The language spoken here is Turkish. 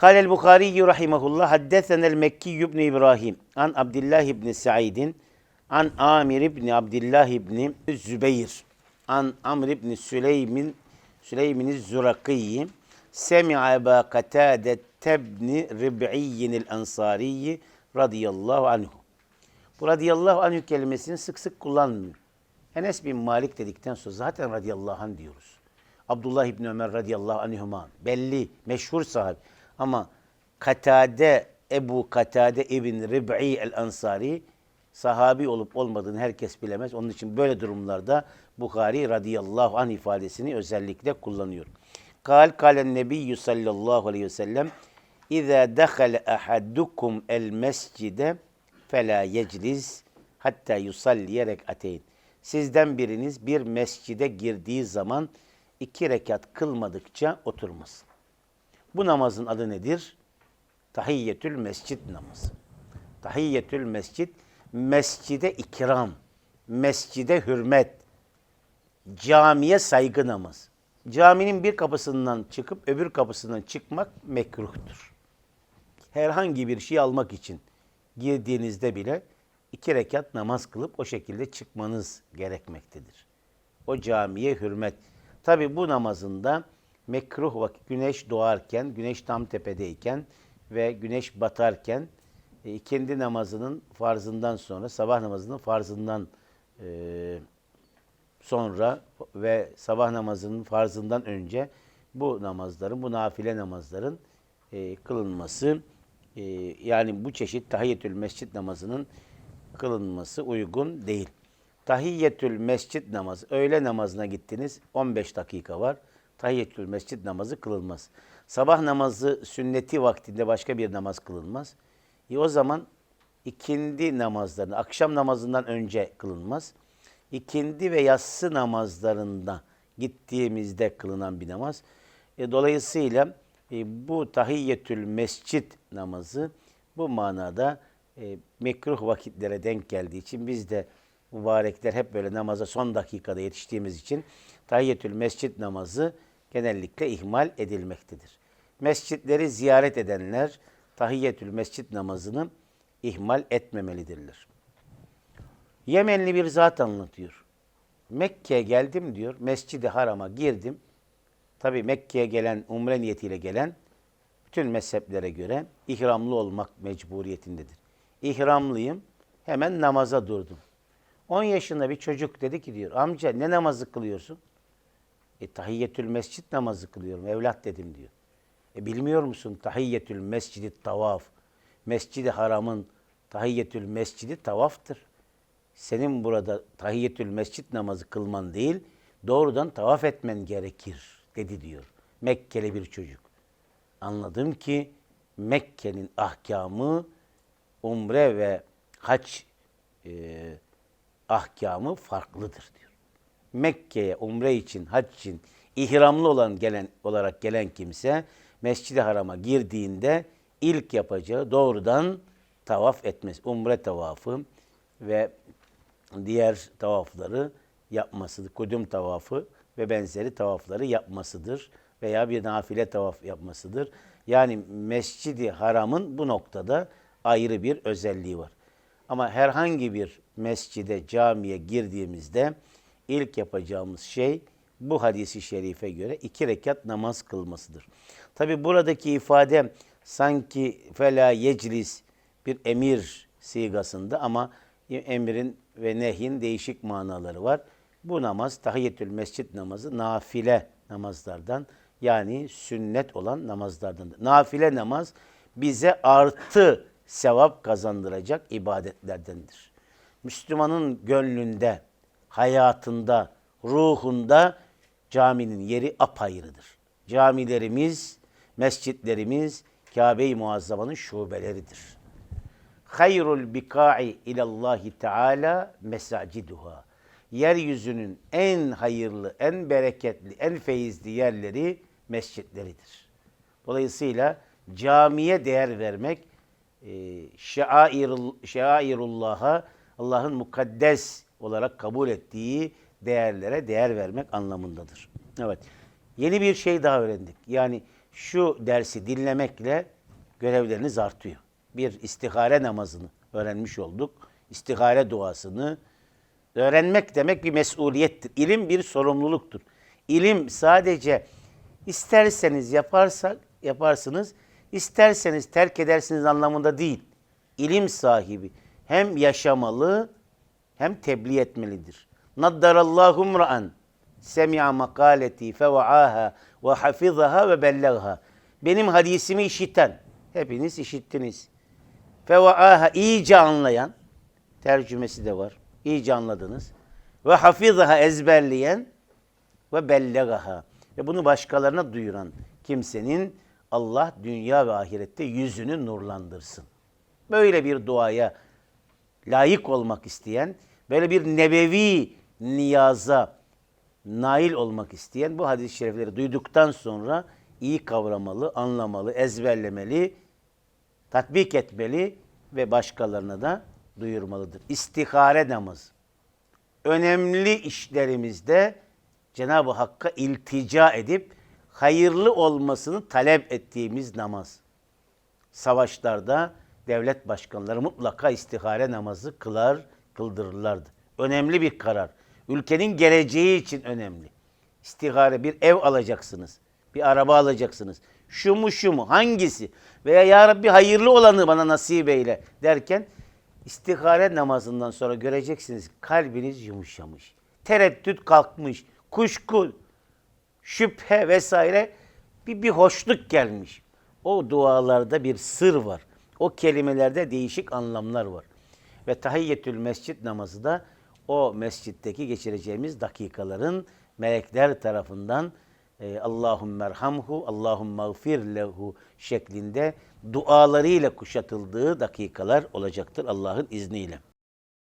قال البخاري رحمه الله حدثنا المكي بن إبراهيم عن عبد الله بن سعيد عن عامر بن عبد الله بن الزبير عن عمرو بن سليم سليم الزرقي سمع أبا قتادة بن ربعي الأنصاري رضي الله عنه Bu radıyallahu anh kelimesini sık sık kullanmıyor. Enes bin Malik dedikten sonra zaten radıyallahu anh diyoruz. Abdullah İbni Ömer radıyallahu anhuma belli, meşhur sahabe. Ama Katade, Ebu Katade İbn Rib'i el-Ansari sahabi olup olmadığını herkes bilemez. Onun için böyle durumlarda Bukhari radıyallahu anh ifadesini özellikle kullanıyor. Kal kalen nebiyyü sallallahu aleyhi ve sellem İzâ dehale ahadukum el mescide fela yecliz hatta yusalliye rek'ateyn. Sizden biriniz bir mescide girdiği zaman iki rekat kılmadıkça oturmasın. Bu namazın adı nedir? Tahiyyetül mescid namazı. Tahiyyetül mescid, mescide ikram, mescide hürmet, camiye saygı namazı. Caminin bir kapısından çıkıp öbür kapısından çıkmak mekruhtur. Herhangi bir şey almak için girdiğinizde bile iki rekat namaz kılıp o şekilde çıkmanız gerekmektedir. O camiye hürmet. Tabi bu namazında mekruh vakit güneş doğarken, güneş tam tepedeyken ve güneş batarken e, ikindi namazının farzından sonra, sabah namazının farzından e, sonra ve sabah namazının farzından önce bu namazların, bu nafile namazların e, kılınması, yani bu çeşit tahiyyetül mescid namazının kılınması uygun değil. Tahiyyetül mescid namazı, öğle namazına gittiniz 15 dakika var. Tahiyyetül mescid namazı kılınmaz. Sabah namazı sünneti vaktinde başka bir namaz kılınmaz. E o zaman ikindi namazlarını, akşam namazından önce kılınmaz. İkindi ve yatsı namazlarında gittiğimizde kılınan bir namaz. E, dolayısıyla e, bu tahiyyetül mescid namazı bu manada e, mekruh vakitlere denk geldiği için biz de mübarekler hep böyle namaza son dakikada yetiştiğimiz için tahiyyetül mescid namazı genellikle ihmal edilmektedir. Mescitleri ziyaret edenler tahiyyetül mescid namazını ihmal etmemelidirler. Yemenli bir zat anlatıyor. Mekke'ye geldim diyor. Mescid-i Haram'a girdim. Tabi Mekke'ye gelen, umre niyetiyle gelen bütün mezheplere göre ihramlı olmak mecburiyetindedir. İhramlıyım. Hemen namaza durdum. 10 yaşında bir çocuk dedi ki diyor, amca ne namazı kılıyorsun? E tahiyyetül mescid namazı kılıyorum evlat dedim diyor. E bilmiyor musun tahiyyetül mescidi tavaf. Mescidi haramın tahiyyetül mescidi tavaftır. Senin burada tahiyyetül mescid namazı kılman değil, doğrudan tavaf etmen gerekir dedi diyor. Mekkeli bir çocuk. Anladım ki Mekke'nin ahkamı umre ve hac e, ahkamı farklıdır diyor. Mekke'ye umre için, hac için ihramlı olan gelen olarak gelen kimse Mescid-i Haram'a girdiğinde ilk yapacağı doğrudan tavaf etmez. Umre tavafı ve diğer tavafları yapmasıdır. Kudüm tavafı ve benzeri tavafları yapmasıdır veya bir nafile tavaf yapmasıdır. Yani Mescid-i Haram'ın bu noktada ayrı bir özelliği var. Ama herhangi bir mescide, camiye girdiğimizde ilk yapacağımız şey bu hadisi şerife göre iki rekat namaz kılmasıdır. Tabi buradaki ifade sanki fela yeclis bir emir sigasında ama emrin ve nehyin değişik manaları var. Bu namaz tahiyyetül mescid namazı nafile namazlardan yani sünnet olan namazlardan. Nafile namaz bize artı sevap kazandıracak ibadetlerdendir. Müslümanın gönlünde, hayatında, ruhunda caminin yeri apayrıdır. Camilerimiz, mescitlerimiz Kabe-i Muazzama'nın şubeleridir. Hayrul bika'i ilallahi teala mesaciduha. Yeryüzünün en hayırlı, en bereketli, en feyizli yerleri mescitleridir. Dolayısıyla camiye değer vermek, e, şairullah'a Allah'ın mukaddes olarak kabul ettiği değerlere değer vermek anlamındadır. Evet. Yeni bir şey daha öğrendik. Yani şu dersi dinlemekle görevleriniz artıyor. Bir istihare namazını öğrenmiş olduk. İstihare duasını öğrenmek demek bir mesuliyettir. İlim bir sorumluluktur. İlim sadece isterseniz yaparsak yaparsınız, isterseniz terk edersiniz anlamında değil. İlim sahibi hem yaşamalı hem tebliğ etmelidir. Naddarallahu mra'an semi'a makaleti feva'aha ve hafizaha ve bellagha. Benim hadisimi işiten, hepiniz işittiniz. Feva'aha iyice anlayan, tercümesi de var. İyice anladınız. Ve hafizaha ezberleyen ve bellegaha. Ve bunu başkalarına duyuran kimsenin Allah dünya ve ahirette yüzünü nurlandırsın. Böyle bir duaya layık olmak isteyen, böyle bir nebevi niyaza nail olmak isteyen bu hadis-i şerifleri duyduktan sonra iyi kavramalı, anlamalı, ezberlemeli, tatbik etmeli ve başkalarına da duyurmalıdır. İstihare namazı. Önemli işlerimizde Cenab-ı Hakk'a iltica edip hayırlı olmasını talep ettiğimiz namaz. Savaşlarda devlet başkanları mutlaka istihare namazı kılar, kıldırırlardı. Önemli bir karar. Ülkenin geleceği için önemli. İstihare bir ev alacaksınız. Bir araba alacaksınız. Şu mu şu mu hangisi? Veya ya Rabbi hayırlı olanı bana nasip eyle derken istihare namazından sonra göreceksiniz kalbiniz yumuşamış. Tereddüt kalkmış. Kuşku, şüphe vesaire bir, bir hoşluk gelmiş. O dualarda bir sır var. O kelimelerde değişik anlamlar var. Ve tahiyyetül mescit namazı da o mescitteki geçireceğimiz dakikaların melekler tarafından e, Allahümme erhamhu, Allahümme gfir lehu şeklinde dualarıyla kuşatıldığı dakikalar olacaktır Allah'ın izniyle.